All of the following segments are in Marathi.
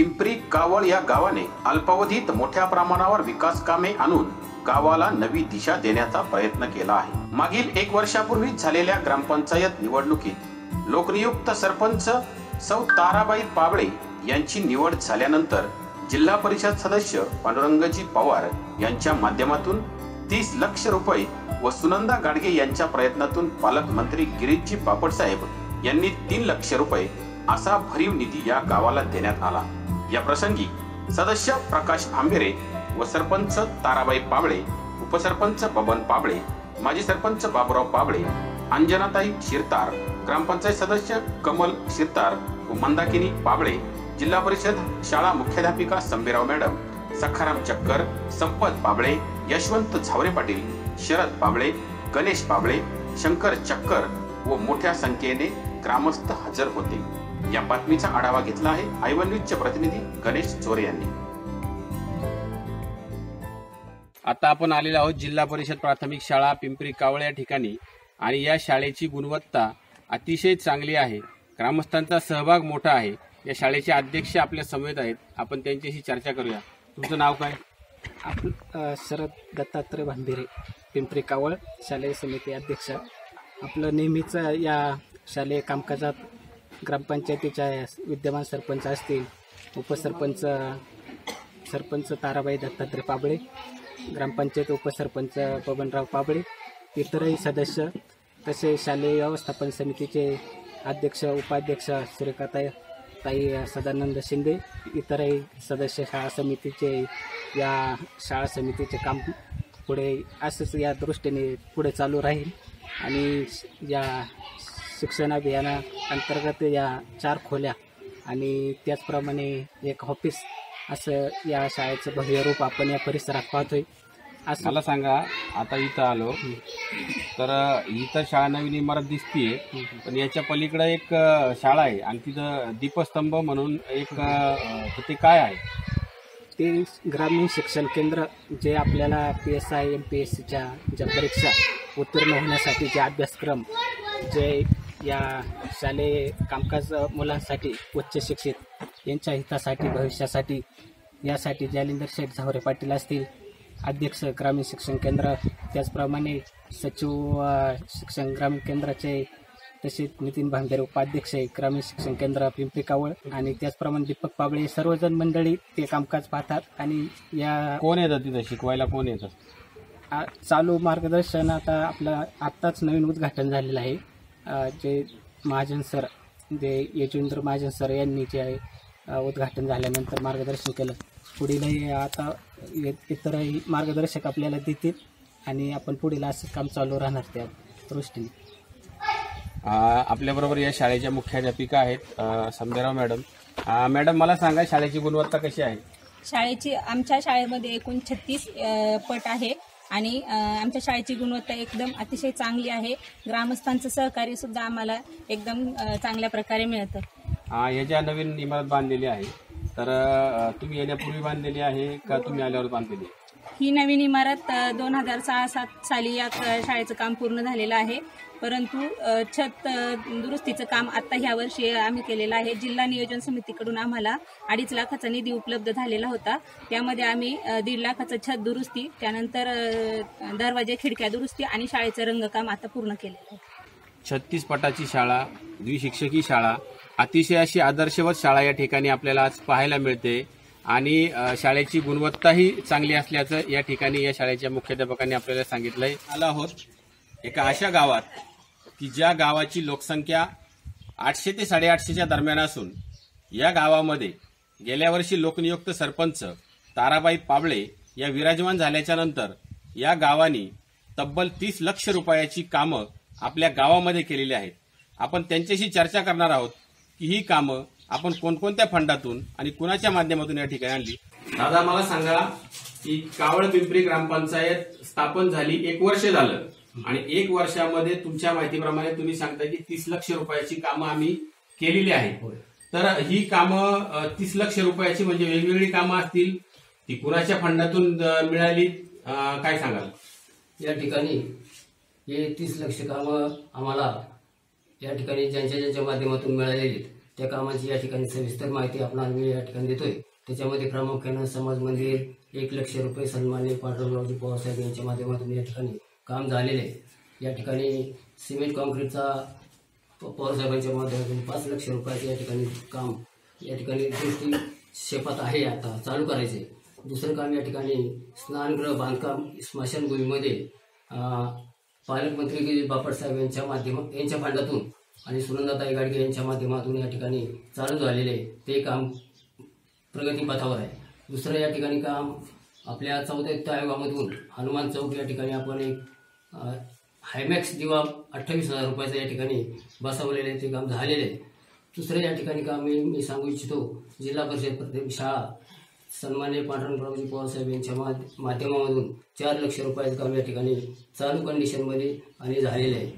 पिंपरी कावळ या गावाने अल्पावधीत मोठ्या प्रमाणावर विकास कामे आणून गावाला नवी दिशा देण्याचा प्रयत्न केला आहे. मागील एक वर्षापूर्वी झालेल्या ग्रामपंचायत निवडणुकीत लोकनियुक्त सरपंच सौ ताराबाई पाबळे यांची निवड झाल्यानंतर जिल्हा परिषद सदस्य पांडुरंगजी पवार यांच्या माध्यमातून तीस लक्ष रुपये व सुनंदा गाडगे यांच्या प्रयत्नातून पालकमंत्री गिरीशजी पापडसाहेब यांनी तीन लक्ष रुपये असा भरीव निधी या गावाला देण्यात आला. या प्रसंगी सदस्य प्रकाश आंबेरे व सरपंच ताराबाई पाबळे उपसरपंच बबन पाबळे माजी सरपंच बाबुराव पाबळे अंजनाताई शिरतार ग्रामपंचायत सदस्य कमल शिरतार व मंदाकिनी पाबळे जिल्हा परिषद शाळा मुख्याध्यापिका संबीराव मॅडम सखाराम चक्कर संपत पाबळे यशवंत झावरे पाटील शरद पाबळे गणेश पाबळे शंकर चक्कर व मोठ्या संख्येने ग्रामस्थ हजर होते. या बातमीचा आढावा घेतला आहे आयवन न्यूजचे प्रतिनिधी गणेश चोरे यांनी. आता आपण आलेलो आहोत जिल्हा परिषद प्राथमिक शाळा पिंपरी कावळ या ठिकाणी. आणि या शाळेची गुणवत्ता अतिशय चांगली आहे. ग्रामस्थांचा सहभाग मोठा आहे. या शाळेचे अध्यक्ष आपल्या समेत आहेत. आपण त्यांच्याशी चर्चा करूया. तुमचं नाव काय? आप अ, शरद दत्तात्रय भांबिरे पिंपरी कावळ शालेय समिती अध्यक्ष. आपलं नेहमीचं या शालेय कामकाजात ग्रामपंचायतीच्या विद्यमान सरपंच असतील उपसरपंच सरपंच ताराबाई दत्तात्रय पाबळे ग्रामपंचायत उपसरपंच बबनराव पाबळे इतरही सदस्य तसे शालेय व्यवस्थापन समितीचे अध्यक्ष उपाध्यक्ष श्रीकाताई ताई सदानंद शिंदे इतरही सदस्य शाळा समितीचे या शाळा समितीचे काम पुढे असंच या दृष्टीने पुढे चालू राहील. आणि या शिक्षण अभियाना अंतर्गत या चार खोल्या आणि त्याचप्रमाणे एक ऑफिस असं या शाळेचं भव्य रूप आपण या परिसरात पाहतोय. असं मला सांगा आता इथं आलो तर इथं शाळा नवीन इमारत दिसतीये पण याच्या पलीकडे एक शाळा आहे आणि तिथं दीपस्तंभ म्हणून एक अ, ते काय आहे? ते ग्रामीण शिक्षण केंद्र जे आपल्याला P S I M P S सीच्या ज्या परीक्षा उत्तीर्ण होण्यासाठी जे अभ्यासक्रम जे या शालेय कामकाज मुलांसाठी उच्च शिक्षित यांच्या हितासाठी भविष्यासाठी यासाठी जालिंदर शेठ झावरे पाटील असतील अध्यक्ष ग्रामीण शिक्षण केंद्र त्याचप्रमाणे सचिव शिक्षण ग्रामीण केंद्राचे तसेच नितीन भांगेर उपाध्यक्ष ग्रामीण शिक्षण केंद्र पिंपरी कावळ आणि त्याचप्रमाणे दीपक पाबळे सर्वजण मंडळी ते कामकाज पाहतात आणि या कोण येतं तिथं? शिकवायला कोण येतं आ- चालू मार्गदर्शन आता आपलं आत्ताच नवीन उद्घाटन झालेलं आहे. जे महाजन सर जे यजवेंद्र महाजन सर यांनी जे आहे उद्घाटन झाल्यानंतर मार्गदर्शन केलं. पुढीलही आता इतरही मार्गदर्शक आपल्याला देतील आणि आपण पुढील असं काम चालू राहणार त्या दृष्टीने. आपल्या बरोबर या शाळेच्या मुख्याध्यापिका आहेत अ, संध्याराव मॅडम. मॅडम मला सांगा शाळेची गुणवत्ता कशी आहे? शाळेची आमच्या शाळेमध्ये एकूण छत्तीस पट आहे. आणि आमच्या शाळेची गुणवत्ता एकदम अतिशय चांगली आहे. ग्रामस्थांचं सहकार्य सुद्धा आम्हाला एकदम चांगल्या प्रकारे मिळतं. अ, ज्या नवीन इमारत बांधलेली आहे तर तुम्ही येण्यापूर्वी बांधलेली आहे का तुम्ही आल्यावर बांधलेली आहे? ही नवीन इमारत दोन हजार सहा सात साली या क- शाळेचं काम पूर्ण झालेलं आहे. परंतु छत दुरुस्तीचं काम आता ह्या वर्षी आम्ही केलेलं आहे. जिल्हा नियोजन समितीकडून आम्हाला अडीच लाखाचा निधी उपलब्ध झालेला होता. त्यामध्ये आम्ही दीड लाखाचं छत दुरुस्ती त्यानंतर दरवाजे खिडक्या दुरुस्ती आणि शाळेचं रंगकाम आता पूर्ण केलेलं आहे. छत्तीस पटाची शाळा द्विशिक्षकी शाळा अतिशय अशी आदर्शवत शाळा या ठिकाणी आपल्याला आज पाहायला मिळते. आणि शाळेची गुणवत्ताही चांगली असल्याचं या ठिकाणी या शाळेच्या मुख्याध्यापकांनी आपल्याला सांगितलंय. आला आहोत. एका अशा गावात की ज्या गावाची लोकसंख्या आठशे ते साडेआठशेच्या दरम्यान असून या गावामध्ये गेल्या वर्षी लोकनियुक्त सरपंच ताराबाई पाबळे या विराजमान झाल्याच्यानंतर या गावानी तब्बल तीस लक्ष रुपयाची कामं आपल्या गावामध्ये केलेली आहेत. आपण त्यांच्याशी चर्चा करणार आहोत की ही कामं आपण कोणकोणत्या फंडातून आणि कुणाच्या माध्यमातून या ठिकाणी आणली? दादा मला सांगा की कावळ पिंपरी ग्रामपंचायत स्थापन झाली एक वर्ष झालं. आणि एक वर्षामध्ये तुमच्या माहितीप्रमाणे तुम्ही सांगता की तीस लक्ष रुपयाची कामं आम्ही केलेली आहेत. तर ही कामं तीस लक्ष रुपयाची म्हणजे वेगवेगळी कामं असतील ती कुणाच्या फंडातून मिळाली? काय सांगाल? या ठिकाणी हे तीस लक्ष कामं आम्हाला या ठिकाणी ज्यांच्या ज्यांच्या माध्यमातून मिळालेली आहेत, त्या कामाची या ठिकाणी सविस्तर माहिती आपण मी या ठिकाणी देतोय. त्याच्यामध्ये प्रामुख्यानं समाज मंदिर एक लक्ष रुपये सन्मान्य पांडुरंगरावजी पवारसाहेब यांच्या माध्यमातून या ठिकाणी काम झालेले आहे. या ठिकाणी सिमेंट कॉन्क्रीटचा प- पवारसाहेबांच्या माध्यमातून पाच लक्ष रुपयाचे या ठिकाणी काम या ठिकाणी दृष्टी शेपात आहे आता चालू करायचे दुसरं काम या ठिकाणी स्नानगृह बांधकाम स्मशानभूमीमध्ये पालकमंत्री गिरीश बापटसाहेब यांच्या माध्यम यांच्या फंडातून आणि सुनंदाताई गाडगे यांच्या माध्यमातून या ठिकाणी चालू झालेले ते काम प्रगतीपथावर आहे. दुसरं या ठिकाणी काम आपल्या चौदा वित्त आयोगामधून हनुमान चौक या ठिकाणी आपण एक हायमॅक्स दिवा अठ्ठावीस हजार रुपयाचं या ठिकाणी बसवलेले ते काम झालेले आहे. दुसरं या ठिकाणी काम मी मी सांगू इच्छितो जिल्हा परिषद प्राथमिक शाळा सन्मान्य पांडुरंगरावजी पवारसाहेब यांच्या माध्यमामधून चार लक्ष रुपयाचं काम या ठिकाणी चालू कंडिशनमध्ये आणि झालेलं आहे.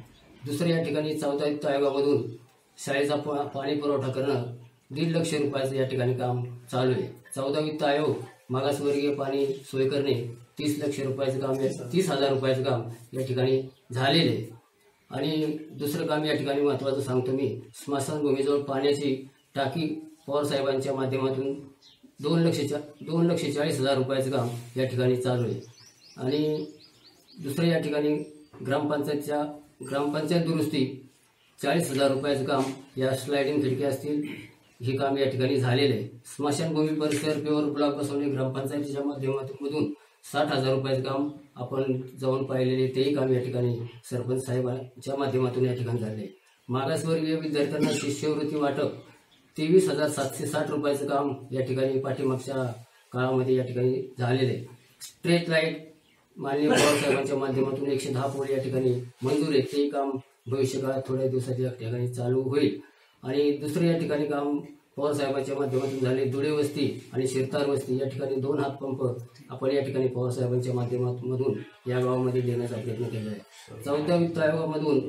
दुसरे या ठिकाणी चौथ्या वित्त आयोगामधून शाळेचा पा- पाणी पुरवठा करणं दीड लक्ष रुपयाचं या ठिकाणी काम चालू आहे. चौदा वित्त आयोग मागासवर्गीय पाणी सोय करणे तीस लक्ष रुपयाचं काम तीस हजार रुपयाचं काम या ठिकाणी झालेलं आहे. आणि दुसरं काम या ठिकाणी महत्त्वाचं सांगतो मी. स्मशानभूमीजवळ पाण्याची टाकी पवार साहेबांच्या माध्यमातून दोन लक्ष चा दोन लक्ष चाळीस हजार रुपयाचं काम या ठिकाणी चालू आहे. आणि दुसरं या ठिकाणी ग्रामपंचायतच्या ग्रामपंचायत दुरुस्ती चाळीस हजार रुपयाचं काम या स्लायडिंग खिडक्या असतील हे काम या ठिकाणी झालेलं आहे. स्मशानभूमी परिसर पेवर ब्लॉक बसवणे ग्रामपंचायतीच्या माध्यमातून साठ हजार रुपयाचं काम आपण जाऊन पाहिलेले तेही काम या ठिकाणी सरपंच साहेबांच्या माध्यमातून या ठिकाणी झाले मागासवर्गीय विद्यार्थ्यांना शिष्यवृत्ती वाटप तेवीस हजार सातशे साठ रुपयाचं काम या ठिकाणी पाठीमागच्या काळामध्ये या ठिकाणी झालेलं आहे. स्ट्रेट लाइट माननीय पवारसाहेबांच्या माध्यमातून एकशे दहा पोल या ठिकाणी मंजूर आहे ते काम भविष्यकाळात थोड्या दिवसाच्या या ठिकाणी चालू होईल. आणि दुसरं या ठिकाणी काम पवारसाहेबांच्या माध्यमातून झाले. दुडे वस्ती आणि शिरतार वस्ती या ठिकाणी दोन हातपंप आपण या ठिकाणी पवारसाहेबांच्या माध्यमातून या गावामध्ये देण्याचा प्रयत्न केला आहे. चौथ्या वित्त आयोगामधून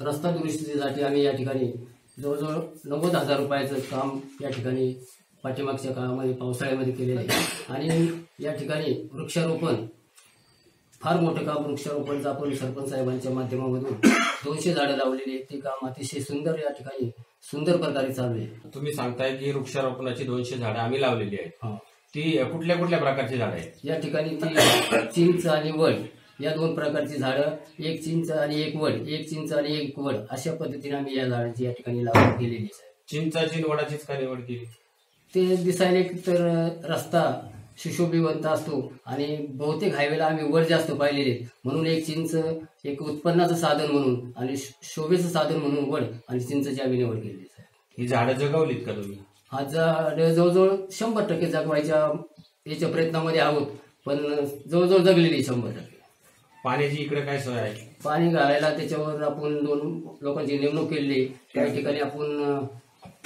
रस्ता दुरुस्तीसाठी आम्ही या ठिकाणी जवळजवळ नव्वद हजार रुपयाचं काम या ठिकाणी पाठीमागच्या काळामध्ये पावसाळ्यामध्ये केलेलं आहे. आणि या ठिकाणी वृक्षारोपण फार मोठं काम वृक्षारोपणचं आपण सरपंच साहेबांच्या माध्यमामधून दोनशे झाडं लावलेली आहेत. ते काम अतिशय सुंदर या ठिकाणी सुंदर प्रकारे चालू आहे. तुम्ही सांगताय की वृक्षारोपणाची दोनशे झाडं आम्ही लावलेली आहेत. हा. ती कुठल्या कुठल्या प्रकारची झाडं आहेत? या ठिकाणी ती चिंच आणि वड या दोन प्रकारची झाडं एक चिंच आणि एक वड एक चिंच आणि एक वड अशा पद्धतीने आम्ही या झाडांची या ठिकाणी लागवड केलेली आहे चिंचाची वडाचीच का निवड केली? ते दिसायला एक तर रस्ता सुशोभिवंत असतो आणि बहुतेक हायवेला आम्ही वर जास्त पाहिलेले. म्हणून एक चिंच एक उत्पन्नाचं साधन म्हणून आणि शोभेचं साधन म्हणून वड आणि चिंचची आम्ही निवड केलेली ही झाडं जगवलीत का तुम्ही? हा झाड जवळजवळ शंभर टक्के जगवायच्या याच्या प्रयत्नामध्ये आहोत पण जवळजवळ जगलेली शंभर टक्के. पाण्याची इकडे काय सोय आहे? पाणी घालायला त्याच्यावर आपण दोन लोकांची नेमणूक केली काही ठिकाणी आपण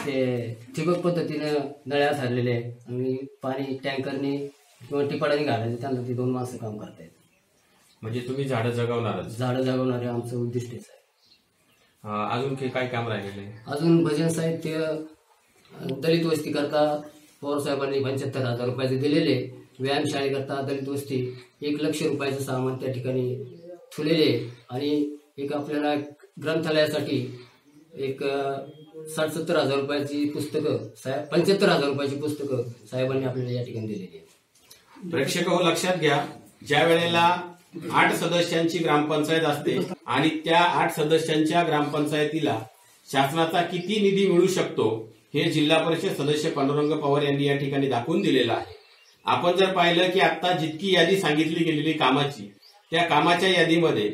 ते ठिबक पद्धतीनं नळ्या ठरलेले आहे आणि पाणी टँकरने किंवा टिपाडाने घालायचे त्यांना ते दोन माणसं काम करतायत. म्हणजे तुम्ही झाडं जगवणारच? झाडं जगवणारे आमचं उद्दिष्टच आहे. अं, अजून काही काय काम राहिलेलं आहे? अजून भजन साहित्य अं, दलित वस्ती करता पवार साहेबांनी पंच्याहत्तर हजार रुपयाचे दिलेले व्यायामशाळेकरता दलित वस्ती एक लक्ष रुपयाचं सामान त्या ठिकाणी ठेवलेले आणि एक आपल्याला ग्रंथालयासाठी एक साठ सत्तर हजार रुपयाची पुस्तकं साहेब पंच्याहत्तर हजार रुपयाची पुस्तकं साहेबांनी आपल्याला या ठिकाणी दिलेली आहेत. प्रेक्षक हो लक्षात घ्या ज्या वेळेला आठ सदस्यांची ग्रामपंचायत असते आणि त्या आठ सदस्यांच्या ग्रामपंचायतीला शासनाचा किती निधी मिळू शकतो हे जिल्हा परिषद सदस्य पांडुरंग पवार यांनी या ठिकाणी दाखवून दिलेलं आहे. आपण जर पाहिलं की आता जितकी यादी सांगितली गेलेली कामाची त्या कामाच्या यादीमध्ये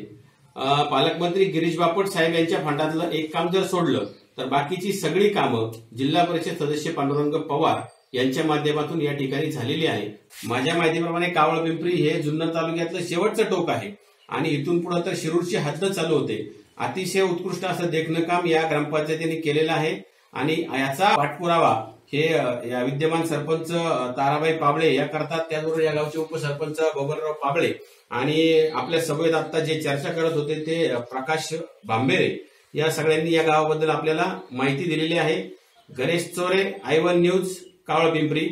पालकमंत्री गिरीश बापट साहेब यांच्या फंडातलं एक काम जर सोडलं तर बाकीची सगळी कामं जिल्हा परिषद सदस्य पांडुरंग पवार यांच्या माध्यमातून या ठिकाणी झालेली आहे. माझ्या माहितीप्रमाणे कावळ पिंपरी हे जुन्नर तालुक्यातलं शेवटचं टोक आहे. आणि इथून पुढे तर शिरूरची हद्द चालू होते. अतिशय उत्कृष्ट असं देखणं काम या ग्रामपंचायतीने केलेलं आहे. आणि याचा पाठपुरावा हे या विद्यमान सरपंच ताराबाई पाबळे या करतात त्याचबरोबर या गावचे उपसरपंच बबनराव पाबळे आणि आपल्या सभेत आता जे चर्चा करत होते ते प्रकाश बांबेरे या सगळ्यांनी या गावाबद्दल आपल्याला माहिती दिलेली आहे. Ganesh Chore I one news कावळ Pimpri